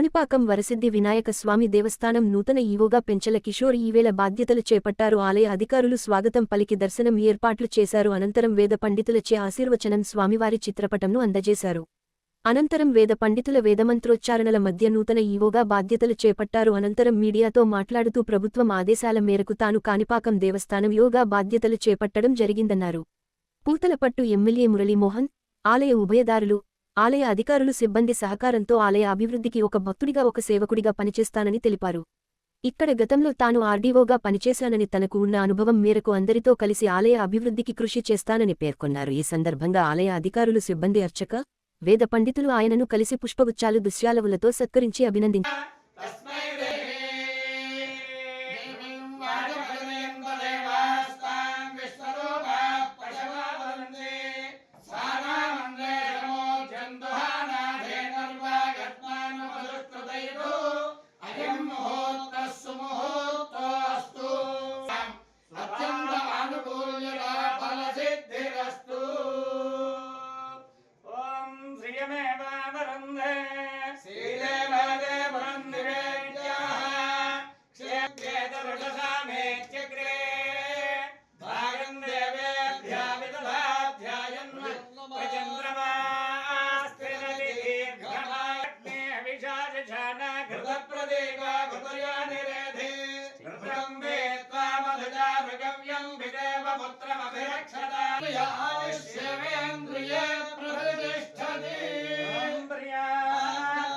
కాణిపాకం వరసిద్ధి వినాయక స్వామి దేవస్థానం నూతన ఈవోగా పెంచల కిషోర్ ఈవేళ బాధ్యతలు చేపట్టారు. ఆలయ అధికారులు స్వాగతం పలికి దర్శనం ఏర్పాట్లు చేశారు. అనంతరం వేద పండితులచే ఆశీర్వచనం స్వామివారి చిత్రపటంను అందజేశారు. అనంతరం వేద పండితుల వేదమంత్రోచ్చారణల మధ్య నూతన ఈవోగా బాధ్యతలు చేపట్టారు. అనంతరం మీడియాతో మాట్లాడుతూ ప్రభుత్వం ఆదేశాల మేరకు తాను కాణిపాకం దేవస్థానం యోగా బాధ్యతలు చేపట్టడం జరిగిందన్నారు. పూతలపట్టు ఎమ్మెల్యే మురళీమోహన్ ఆలయ ఉభయదారులు ఆలయ అధికారులు సిబ్బంది సహకారంతో ఆలయ అభివృద్ధికి ఒక భక్తుడిగా ఒక సేవకుడిగా పనిచేస్తానని తెలిపారు. ఇక్కడ గతంలో తాను ఆర్డీఓగా పనిచేశానని తనకు ఉన్న అనుభవం మేరకు అందరితో కలిసి ఆలయ అభివృద్ధికి కృషి చేస్తానని పేర్కొన్నారు. ఈ సందర్భంగా ఆలయ అధికారులు సిబ్బంది అర్చక వేద పండితులు ఆయనను కలిసి పుష్పగుచ్చాలు దుశ్యాలవులతో సత్కరించి అభినందించారు. सर्वपुत्रमभिरक्षतायुष्यवेन्द्रिये प्रतिष्ठति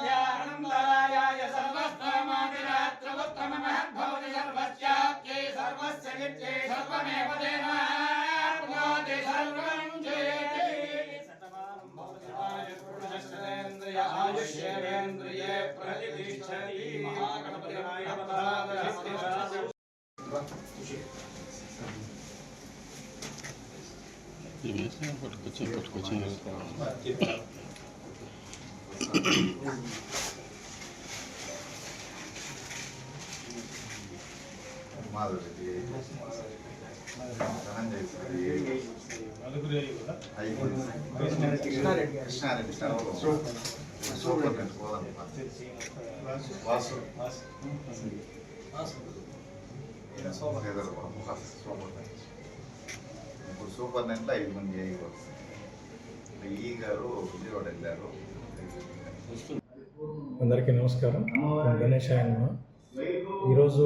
्यानन्दायाय सर्वस्तमादिरात्रवत्तममहद्भवति सर्वस्याप्यै सर्वस्य नित्यै सर्वमेव देनाप्नोति सर्वम् जयति आयुष्येन्द्रिये प्रतिष्ठति महागणपतिराय పట్టుకొచ్చి పట్టుకొచ్చి కృష్ణారెడ్డి కృష్ణారెడ్డి సూపర్ పోదాం వాసు సూపర్ నెట్ ఇప్పుడు సూపర్ నెట్లో ఐదు మంది చేయవచ్చు ఈ గారు విజయవాడ వెళ్ళారు. అందరికీ నమస్కారం. నేను గణేష్ ఆయన. ఈరోజు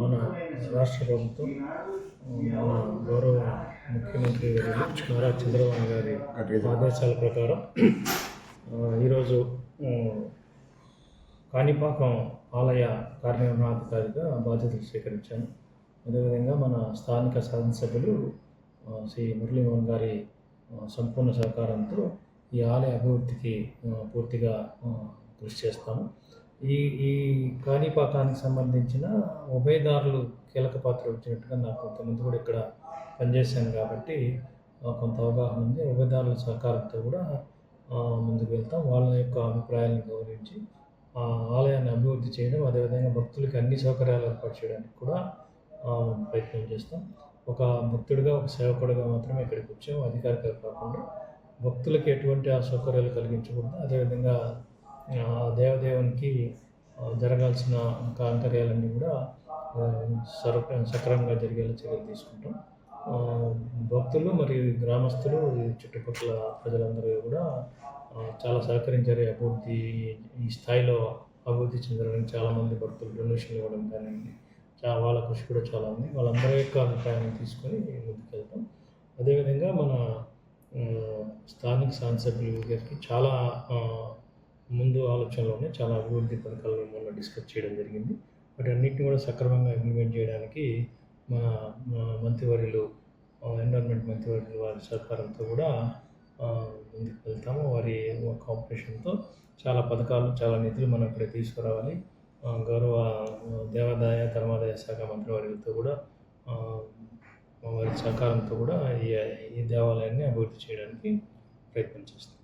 మన రాష్ట్ర ప్రభుత్వం మన గౌరవ ముఖ్యమంత్రి నారా చంద్రబాబు గారి ఆదేశాల ప్రకారం ఈరోజు కాణిపాకం ఆలయ కార్యనిర్వహణాధికారిగా బాధ్యతలు స్వీకరించాను. అదేవిధంగా మన స్థానిక శాసనసభ్యులు శ్రీ మురళీమోహన్ గారి సంపూర్ణ సహకారంతో ఈ ఆలయ అభివృద్ధికి పూర్తిగా కృషి చేస్తాము. ఈ ఈ కాణిపాకానికి సంబంధించిన ఉభయదారులు కీలక పాత్ర వచ్చినట్టుగా నాకు కొంతమంది కూడా ఇక్కడ పనిచేశాను కాబట్టి కొంత అవగాహన ఉంది. ఉభయదారుల సహకారంతో కూడా ముందుకు వెళ్తాం. వాళ్ళ యొక్క అభిప్రాయాలను గౌరవించి ఆ ఆలయాన్ని అభివృద్ధి చేయడం అదేవిధంగా భక్తులకి అన్ని సౌకర్యాలు ఏర్పాటు చేయడానికి కూడా ప్రయత్నం చేస్తాం. ఒక భక్తుడిగా ఒక సేవకుడిగా మాత్రమే ఇక్కడికి వచ్చాము. అధికారిగా కాకుండా భక్తులకి ఎటువంటి అసౌకర్యాలు కలిగించకూడదు. అదేవిధంగా ఆ దేవదేవునికి జరగాల్సిన కాంకర్యాలన్నీ కూడా సర్వ సర సక్రమంగా జరిగేలా చర్యలు తీసుకుంటాం. భక్తులు మరియు గ్రామస్తులు చుట్టుపక్కల ప్రజలందరూ కూడా చాలా సహకరించారు. అభివృద్ధి ఈ స్థాయిలో అభివృద్ధి చెందడానికి చాలామంది భక్తులు డొనేషన్లు ఇవ్వడం కానివ్వండి చాలా వాళ్ళ కృషి కూడా చాలా ఉంది. వాళ్ళందరి యొక్క అభిప్రాయాన్ని తీసుకొని ముందుకెళ్తాం. అదేవిధంగా మన స్థానిక సాంసభ్యులు గారికి చాలా ముందు ముందు ఆలోచనలోనే చాలా అభివృద్ధి పథకాలను మొన్న డిస్కస్ చేయడం జరిగింది. వాటి అన్నింటిని కూడా సక్రమంగా ఇంప్లిమెంట్ చేయడానికి మన మంత్రివర్యులు ఎన్విరాన్మెంట్ మంత్రివర్యులు వారి సహకారంతో కూడా ముందుకు వెళ్తాము. వారి కాంపిటీషన్తో చాలా పథకాలు చాలా నిధులు మనం ఇక్కడ తీసుకురావాలి. గౌరవ దేవాదాయ ధర్మాదాయ శాఖ మంత్రి వారితో కూడా వారి సహకారంతో కూడా ఈ ఈ దేవాలయాన్ని అభివృద్ధి చేయడానికి ప్రయత్నం చేస్తాం